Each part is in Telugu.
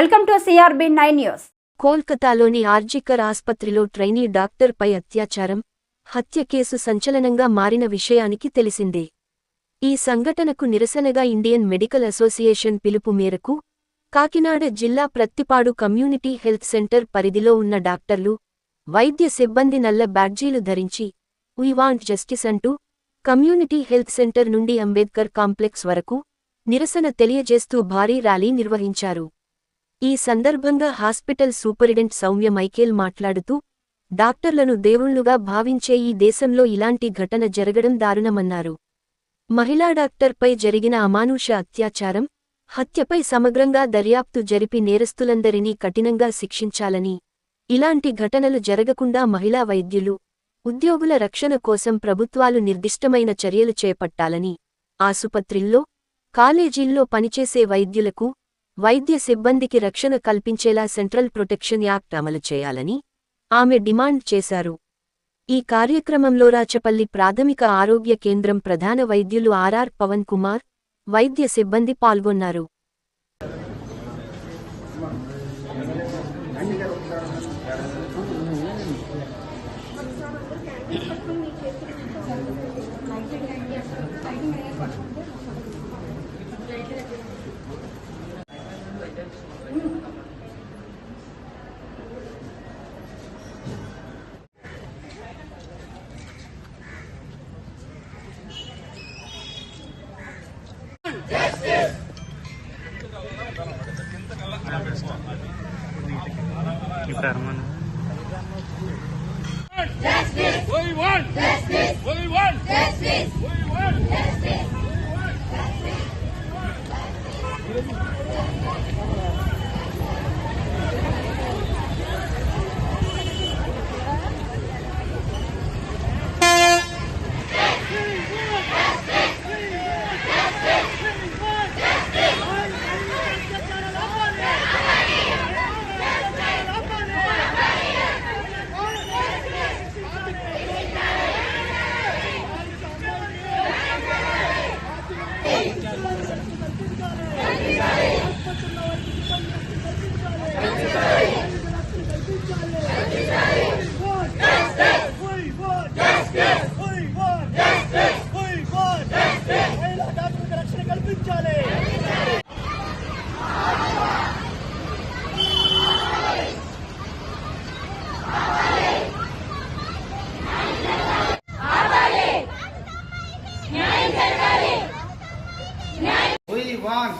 Welcome to CRB nine news. కోల్కతాలోని ఆర్జికర్ ఆస్పత్రిలో ట్రైనీ డాక్టర్పై అత్యాచారం హత్య కేసు సంచలనంగా మారిన విషయానికి తెలిసిందే. ఈ సంఘటనకు నిరసనగా ఇండియన్ మెడికల్ అసోసియేషన్ పిలుపు మేరకు కాకినాడ జిల్లా ప్రత్తిపాడు కమ్యూనిటీ హెల్త్ సెంటర్ పరిధిలో ఉన్న డాక్టర్లు వైద్య సిబ్బంది నల్ల బ్యాడ్జీలు ధరించి వీ వాంట్ జస్టిస్ అంటూ కమ్యూనిటీ హెల్త్ సెంటర్ నుండి అంబేద్కర్ కాంప్లెక్స్ వరకు నిరసన తెలియజేస్తూ భారీ ర్యాలీ నిర్వహించారు. ఈ సందర్భంగా హాస్పిటల్ సూపరింటెండెంట్ సౌమ్య మైకేల్ మాట్లాడుతూ డాక్టర్లను దేవుళ్ళుగా భావించే ఈ దేశంలో ఇలాంటి ఘటన జరగడం దారుణమన్నారు. మహిళా డాక్టర్పై జరిగిన అమానుష అత్యాచారం హత్యపై సమగ్రంగా దర్యాప్తు జరిపి నేరస్తులందరినీ కఠినంగా శిక్షించాలని ఇలాంటి ఘటనలు జరగకుండా మహిళా వైద్యులు ఉద్యోగుల రక్షణ కోసం ప్రభుత్వాలు నిర్దిష్టమైన చర్యలు చేపట్టాలని ఆసుపత్రిల్లో కాలేజీల్లో పనిచేసే వైద్యులకు వైద్య సిబ్బందికి రక్షణ కల్పించేలా సెంట్రల్ ప్రొటెక్షన్ యాక్ట్ అమలు చేయాలని ఆమె డిమాండ్ చేశారు. ఈ కార్యక్రమంలో రాచపల్లి ప్రాథమిక ఆరోగ్య కేంద్రం ప్రధాన వైద్యులు ఆర్ఆర్ పవన్ కుమార్ వైద్య సిబ్బంది పాల్గొన్నారు.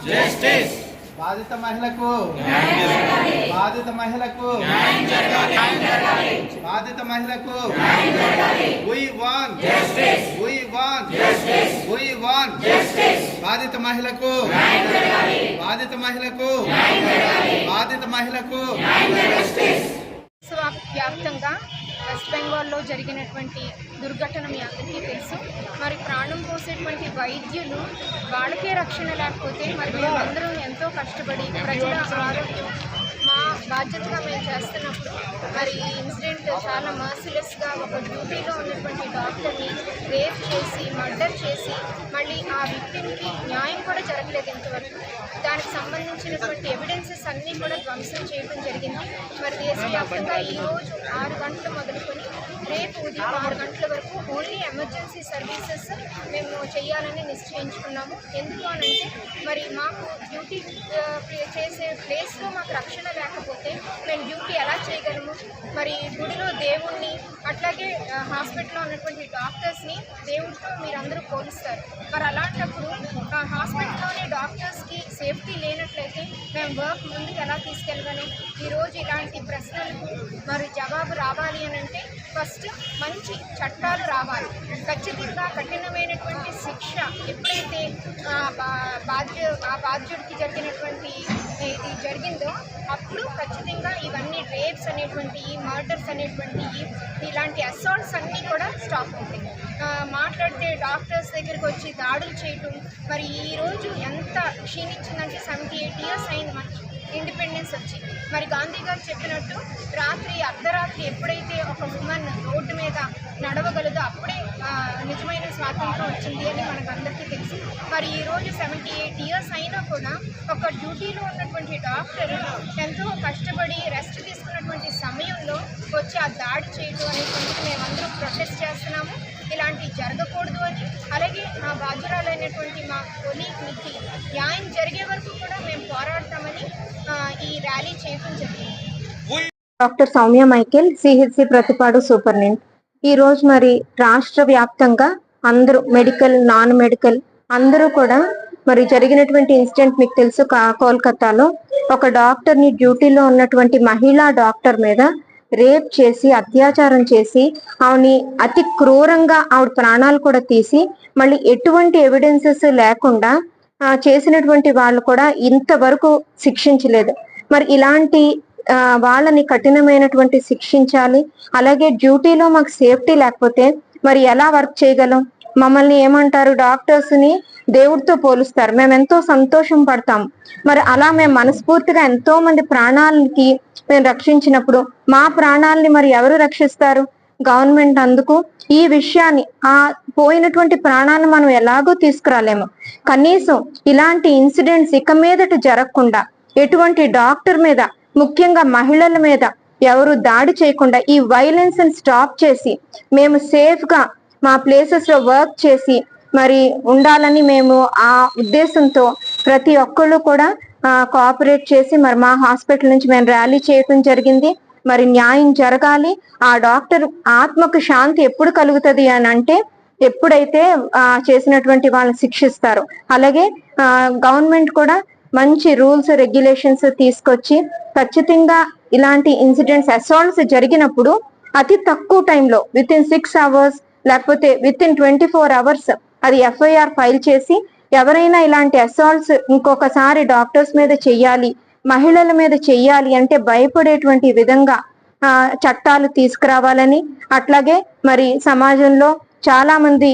want justice. బాధిత మహిళకు బాధిత మహిళకు బాధిత మహిళకు We want justice. We want justice. We want justice. బాధిత మహిళకు బాధిత మహిళకు బాధిత మహిళకు వ్యాప్తంగా వెస్ట్ బెంగాల్లో జరిగినటువంటి దుర్ఘటన మీ అందరికీ తెలుసు. మరి ప్రాణం పోసేటువంటి వైద్యులు వాళ్ళకే రక్షణ లేకపోతే మరి మేమందరం ఎంతో కష్టపడి ప్రజల ఆరోగ్యం బాధ్యతగా మేము చేస్తున్నప్పుడు మరి ఈ ఇన్సిడెంట్ చాలా మర్సిలెస్గా ఒక డ్యూటీలో ఉన్నటువంటి డాక్టర్ని రేప్ చేసి మర్డర్ చేసి మళ్ళీ ఆ విక్టిమ్కి న్యాయం కూడా జరగలేదు ఇంతవరకు. దానికి సంబంధించినటువంటి ఎవిడెన్సెస్ అన్నీ కూడా ధ్వంసం చేయడం జరిగింది. మరి దేశవ్యాప్తంగా ఈరోజు ఆరు గంటలు మొదలుకొని రేపు ఉదయం ఆరు గంటల వరకు ఓన్లీ ఎమర్జెన్సీ సర్వీసెస్ మేము చేయాలని నిశ్చయించుకున్నాము. ఎందుకు అనంటే మరి మాకు డ్యూటీ చేసే ప్లేస్లో మాకు రక్షణ లేకపోతే మేము డ్యూటీ ఎలా చేయగలము? మరి గుడిలో దేవుణ్ణి అట్లాగే హాస్పిటల్లో ఉన్నటువంటి డాక్టర్స్ని దేవుడితో మీరందరూ పోలిస్తారు. మరి అలాంటప్పుడు ఆ హాస్పిటల్లోని డాక్టర్స్కి సేఫ్టీ లేనట్లయితే మేము వర్క్ ముందుకు ఎలా తీసుకెళ్ళగలం? ఈరోజు ఇలాంటి ప్రశ్నలకు మరి జవాబు రావాలి అని అంటే ఫస్ట్ మంచి చట్టాలు రావాలి. ఖచ్చితంగా కఠినమైనటువంటి శిక్ష ఎప్పుడైతే బాధ్యు బా- ఆ బాధ్యుడికి జరిగినటువంటి ఇది జరిగిందో అప్పుడు ఖచ్చితంగా ఇవన్నీ రేప్స్ అనేటువంటి మర్డర్స్ అనేటువంటి ఇలాంటి అసాల్ట్స్ అన్నీ కూడా స్టాప్ అవుతాయి. మాట్లాడితే డాక్టర్స్ దగ్గరికి వచ్చి దాడులు చేయటం. మరి ఈరోజు ఎంత క్షీణించిందంటే సెవెంటీ ఎయిట్ ఇయర్స్ అయింది మనకి ఇండిపెండెన్స్ వచ్చి. మరి గాంధీ గారు చెప్పినట్టు రాత్రి అర్ధరాత్రి ఎప్పుడైతే ఒక ఉమెన్ రోడ్డు మీద నడవగలదో అప్పుడే నిజమైన స్వాతంత్రం వచ్చింది అని మనకు అందరికీ తెలుసు. మరి ఈరోజు సెవెంటీ ఎయిట్ ఇయర్స్ అయినా కూడా కూడా ఒక డ్యూటీలో ఉన్నటువంటి డాక్టర్ ఎంతో కష్టపడి రెస్ట్ తీసుకున్నటువంటి సమయంలో వచ్చి ఆ దాడి చేయడం అనేటువంటిది మేమందరం ప్రొటెస్ట్ చేస్తున్నాము. ఇలాంటివి జరగకూడదు అని. అలాగే మా బాధ్యురాలైనటువంటి మా కొలీగ్కి న్యాయం జరిగే వరకు కూడా మేము పోరాడతామని ఈ ర్యాలీ చేయడం జరిగింది. Doctor Soumya Michael CHC Prathipadu superintendent. ఈ రోజు మరి రాష్ట్ర వ్యాప్తంగా అందరూ మెడికల్ నాన్ మెడికల్ అందరూ కూడా మరి జరిగినటువంటి ఇన్సిడెంట్ మీకు తెలుసు కోల్కతాలో. ఒక డాక్టర్ని డ్యూటీలో ఉన్నటువంటి మహిళా డాక్టర్ మీద రేప్ చేసి అత్యాచారం చేసి ఆవిని అతి క్రూరంగా ఆవిడ ప్రాణాలు కూడా తీసి మళ్ళీ ఎటువంటి ఎవిడెన్సెస్ లేకుండా చేసినటువంటి వాళ్ళు కూడా ఇంతవరకు శిక్షించలేదు. మరి ఇలాంటి వాళ్ళని కఠినమైనటువంటి శిక్షించాలి. అలాగే డ్యూటీలో మాకు సేఫ్టీ లేకపోతే మరి ఎలా వర్క్ చేయగలం? మమ్మల్ని ఏమంటారు? డాక్టర్స్ని దేవుడితో పోలుస్తారు. మేము ఎంతో సంతోషం పడతాం. మరి అలా మేము మనస్ఫూర్తిగా ఎంతో మంది ప్రాణాలకి మేము రక్షించినప్పుడు మా ప్రాణాలని మరి ఎవరు రక్షిస్తారు? గవర్నమెంట్ అందుకు ఈ విషయాన్ని ఆ పోయినటువంటి ప్రాణాలను మనం ఎలాగో తీసుకురాలేము. కనీసం ఇలాంటి ఇన్సిడెంట్స్ ఇక మీదట జరగకుండా ఎటువంటి డాక్టర్ మీద ముఖ్యంగా మహిళల మీద ఎవరు దాడి చేయకుండా ఈ వైలెన్స్ స్టాప్ చేసి మేము సేఫ్గా మా ప్లేసెస్లో వర్క్ చేసి మరి ఉండాలని మేము ఆ ఉద్దేశంతో ప్రతి ఒక్కళ్ళు కూడా కోఆపరేట్ చేసి మరి మా హాస్పిటల్ నుంచి మేము ర్యాలీ చేయటం జరిగింది. మరి న్యాయం జరగాలి. ఆ డాక్టర్ ఆత్మకు శాంతి ఎప్పుడు కలుగుతుంది అని అంటే ఎప్పుడైతే ఆ, చేసినటువంటి వాళ్ళని శిక్షిస్తారు. అలాగే గవర్నమెంట్ కూడా మంచి రూల్స్ రెగ్యులేషన్స్ తీసుకొచ్చి ఖచ్చితంగా ఇలాంటి ఇన్సిడెంట్స్ అసాల్ట్స్ జరిగినప్పుడు అతి తక్కువ టైంలో విత్ ఇన్ సిక్స్ అవర్స్ లేకపోతే within twenty four hours అది ఎఫ్ఐఆర్ ఫైల్ చేసి ఎవరైనా ఇలాంటి అసాల్ట్స్ ఇంకొకసారి డాక్టర్స్ మీద చెయ్యాలి మహిళల మీద చెయ్యాలి అంటే భయపడేటువంటి విధంగా చట్టాలు తీసుకురావాలని అట్లాగే మరి సమాజంలో చాలా మంది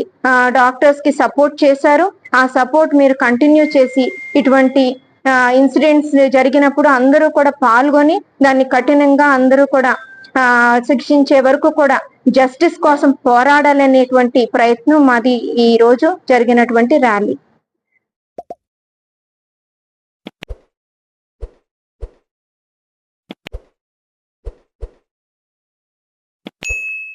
డాక్టర్స్కి సపోర్ట్ చేశారు. ఆ సపోర్ట్ మీరు కంటిన్యూ చేసి ఇటువంటి ఇన్సిడెంట్స్ జరిగినప్పుడు అందరూ కూడా పాల్గొని దాన్ని కఠినంగా అందరూ కూడా ఆ, శిక్షించే వరకు కూడా జస్టిస్ కోసం పోరాడాలనేటువంటి ప్రయత్నం మాది ఈ రోజు జరిగినటువంటి ర్యాలీ.